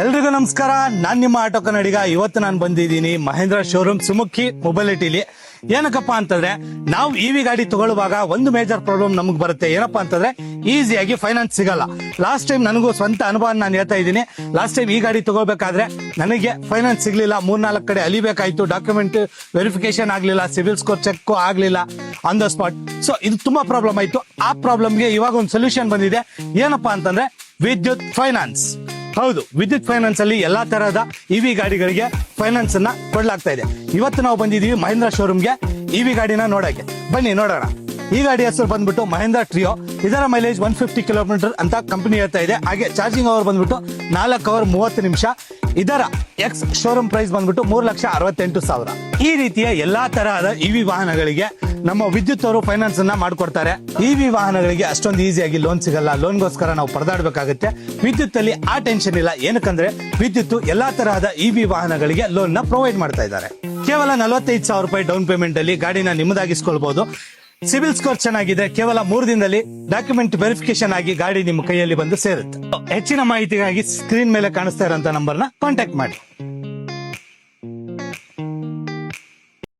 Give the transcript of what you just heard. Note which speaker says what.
Speaker 1: ಎಲ್ರಿಗೂ ನಮಸ್ಕಾರ. ನಾನ್ ನಿಮ್ಮ ಆಟೋ ಕನ್ನಡಿಗ. ಇವತ್ತು ನಾನು ಬಂದಿದ್ದೀನಿ ಮಹೇಂದ್ರ ಶೋರೂಮ್ ಸುಮುಖಿ ಮೊಬಿಲಿಟಿಲಿ ಏನಕ್ಕಪ್ಪ ಅಂತಂದ್ರೆ, ನಾವು ಇ ವಿ ಗಾಡಿ ತಗೊಳ್ಳುವಾಗ ಒಂದು ಮೇಜರ್ ಪ್ರಾಬ್ಲಮ್ ನಮಗ್ ಬರುತ್ತೆ. ಏನಪ್ಪಾ ಅಂತಂದ್ರೆ ಈಸಿಯಾಗಿ ಫೈನಾನ್ಸ್ ಸಿಗಲ್ಲ. ಲಾಸ್ಟ್ ಟೈಮ್ ನನಗೂ ಸ್ವಂತ ಅನುಭವ ನಾನು ಹೇಳ್ತಾ ಇದ್ದೀನಿ. ಲಾಸ್ಟ್ ಟೈಮ್ ಈ ಗಾಡಿ ತಗೋಬೇಕಾದ್ರೆ ನನಗೆ ಫೈನಾನ್ಸ್ ಸಿಗ್ಲಿಲ್ಲ. ಮೂರ್ನಾಲ್ಕು ಕಡೆ ಅಲಿಬೇಕಾಯ್ತು. ಡಾಕ್ಯುಮೆಂಟ್ ವೆರಿಫಿಕೇಶನ್ ಆಗ್ಲಿಲ್ಲ. ಸಿವಿಲ್ ಸ್ಕೋರ್ ಚೆಕ್ ಆಗ್ಲಿಲ್ಲ ಆನ್ ದ ಸ್ಪಾಟ್ ಸೊ ಇದು ತುಂಬಾ ಪ್ರಾಬ್ಲಮ್ ಆಯ್ತು. ಆ ಪ್ರಾಬ್ಲಮ್ಗೆ ಇವಾಗ ಒಂದು ಸೊಲ್ಯೂಷನ್ ಬಂದಿದೆ. ಏನಪ್ಪಾ ಅಂತಂದ್ರೆ, ವಿದ್ಯುತ್ ಫೈನಾನ್ಸ್ ಹೌದು, ವಿದ್ಯುತ್ ಫೈನಾನ್ಸ್ ಅಲ್ಲಿ ಎಲ್ಲಾ ತರಹದ ಇವಿ ಗಾಡಿಗಳಿಗೆ ಫೈನಾನ್ಸ್ ಅನ್ನ ಕೊಡ್ಲಾಗ್ತಾ ಇದೆ. ಇವತ್ತು ನಾವು ಬಂದಿದೀವಿ ಮಹೇಂದ್ರ ಶೋರೂಮ್ಗೆ ಇವಿ ಗಾಡಿನ ನೋಡಕ್ಕೆ ಬನ್ನಿ, ನೋಡೋಣ. ಈ ಗಾಡಿ ಹೆಸರು ಬಂದ್ಬಿಟ್ಟು ಮಹೇಂದ್ರ ಟ್ರಿಯೋ ಇದರ ಮೈಲೇಜ್ ಒನ್ ಫಿಫ್ಟಿ ಕಿಲೋಮೀಟರ್ ಅಂತ ಕಂಪನಿ ಹೇಳ್ತಾ ಇದೆ. ಹಾಗೆ ಚಾರ್ಜಿಂಗ್ ಅವರ್ ಬಂದ್ಬಿಟ್ಟು ನಾಲ್ಕು ಅವರ್ ಮೂವತ್ತು ನಿಮಿಷ. ಇದರ ಎಕ್ಸ್ ಶೋರೂಮ್ ಪ್ರೈಸ್ ಬಂದ್ಬಿಟ್ಟು ಮೂರು ಲಕ್ಷ ಅರವತ್ತೆಂಟು ಸಾವಿರ. ಈ ರೀತಿಯ ಎಲ್ಲಾ ತರಹದ ಇವಿ ವಾಹನಗಳಿಗೆ ನಮ್ಮ ವಿದ್ಯುತ್ ಅವರು ಫೈನಾನ್ಸ್ ಅನ್ನ ಮಾಡ್ಕೊಡ್ತಾರೆ. ಇವಿ ವಾಹನಗಳಿಗೆ ಅಷ್ಟೊಂದು ಈಸಿಯಾಗಿ ಲೋನ್ ಸಿಗಲ್ಲ. ಲೋನ್ಗೋಸ್ಕರ ನಾವು ಪರದಾಡಬೇಕಾಗುತ್ತೆ. ವಿದ್ಯುತ್ ಅಲ್ಲಿ ಆ ಟೆನ್ಷನ್ ಇಲ್ಲ. ಏನಕ್ಕಂದ್ರೆ ವಿದ್ಯುತ್ ಎಲ್ಲಾ ತರಹದ ಇವಿ ವಾಹನಗಳಿಗೆ ಲೋನ್ನ ಪ್ರೊವೈಡ್ ಮಾಡ್ತಾ ಇದ್ದಾರೆ. ಕೇವಲ ನಲವತ್ತೈದು ಸಾವಿರ ರೂಪಾಯಿ ಡೌನ್ ಪೇಮೆಂಟ್ ಅಲ್ಲಿ ಗಾಡಿನ ನಿಮ್ಮದಾಗಿಸ್ಕೊಳ್ಬಹುದು ಸಿವಿಲ್ ಸ್ಕೋರ್ ಚೆನ್ನಾಗಿದೆ. ಕೇವಲ ಮೂರು ದಿನದಲ್ಲಿ ಡಾಕ್ಯುಮೆಂಟ್ ವೆರಿಫಿಕೇಶನ್ ಆಗಿ ಗಾಡಿ ನಿಮ್ಮ ಕೈಯಲ್ಲಿ ಬಂದು ಸೇರುತ್ತೆ. ಹೆಚ್ಚಿನ ಮಾಹಿತಿಗಾಗಿ ಸ್ಕ್ರೀನ್ ಮೇಲೆ ಕಾಣಿಸ್ತಾ ನಂಬರ್ ನಂಬರ್ನ ಕಾಂಟ್ಯಾಕ್ಟ್ ಮಾಡಿ.